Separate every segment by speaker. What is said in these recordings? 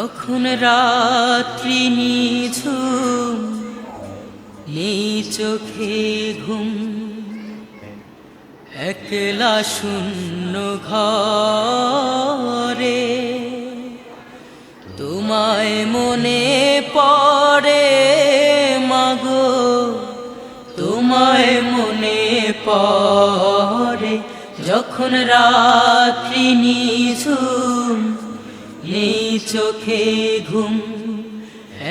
Speaker 1: তখন রাত্রি নিঝুম, নেই চোখে ঘুম। একলা শূন্য ঘরে তোমায় মনে পড়ে মাগো, তোমায় মনে পড়ে যখন রাত্রি নিঝুম চোখে ঘুম,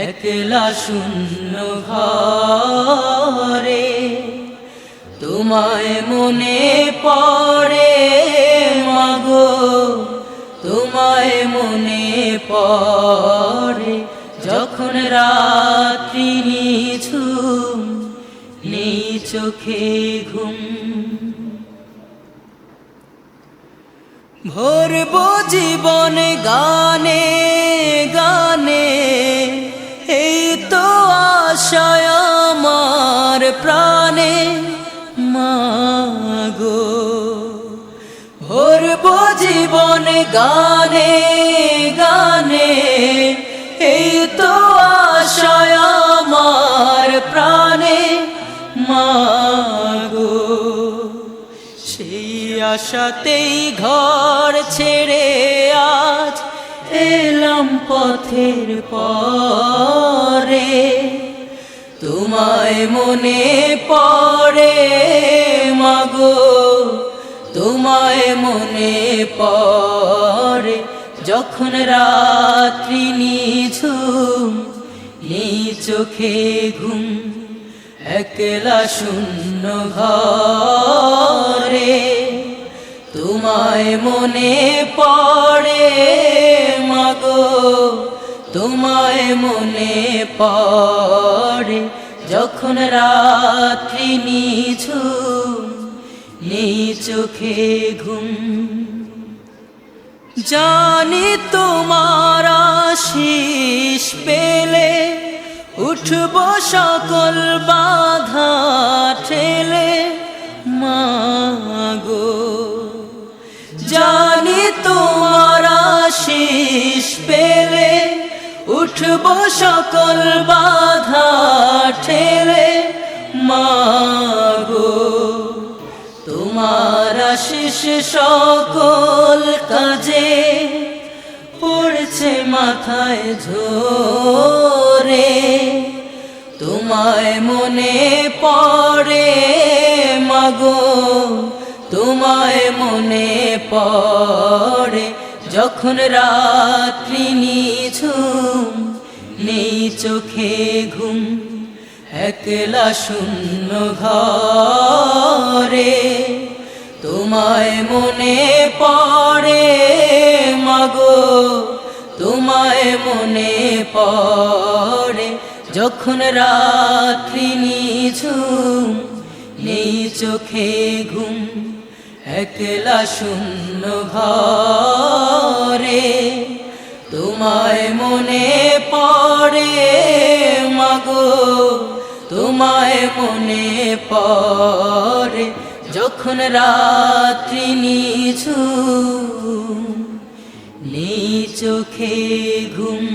Speaker 1: একলা শূন্য ঘরে। তোমায় মনে পড়ে মাগো, তোমায় মনে পড়ে। যখন রাত্রি নিঝুম, নেই চোখে ঘুম ভরব জীবন গানে গানে। এই তো আশায় আমার প্রাণে মাগো ভরব জীবন গানে গানে। এই তো আশায় আশাতেই ঘর ছেড়ে আজ এলাম পথের পরে। তোমায় মনে পড়ে মাগো, তোমায় মনে পড়ে যখন রাত্রি নিঝুম নেই চোখে ঘুম, একলা শূন্য ঘরে। মনে পড়ে, মাগো, তোমায় মনে পড়ে, যখন রাত্রি নিছু নেই চোখে ঘুম। জানি তোমার আশিস পেলে, উঠব সকল বাধা ঠেলে উঠব সকল বাধা ঠেলে, মাগো। তোমার আশিস সকল কাজে পড়ছে মাথায় ঝোরে। তোমায় মনে পড়ে, মাগো। তোমায় মনে পড়ে, যখন রাত্রি নিঝুম নেই চোখে ঘুম, একলা শূন্য ঘরে। তোমায় মনে পড়ে মাগো, তোমায় মনে পড়ে। যখন রাত্রি নিঝুম, নেই চোখে ঘুম, একলা শূন্য ঘরে। তোমায় মনে পড়ে মাগো তোমায় মনে পড়ে যখন রাত্রি নিছু নি চোখে ঘুম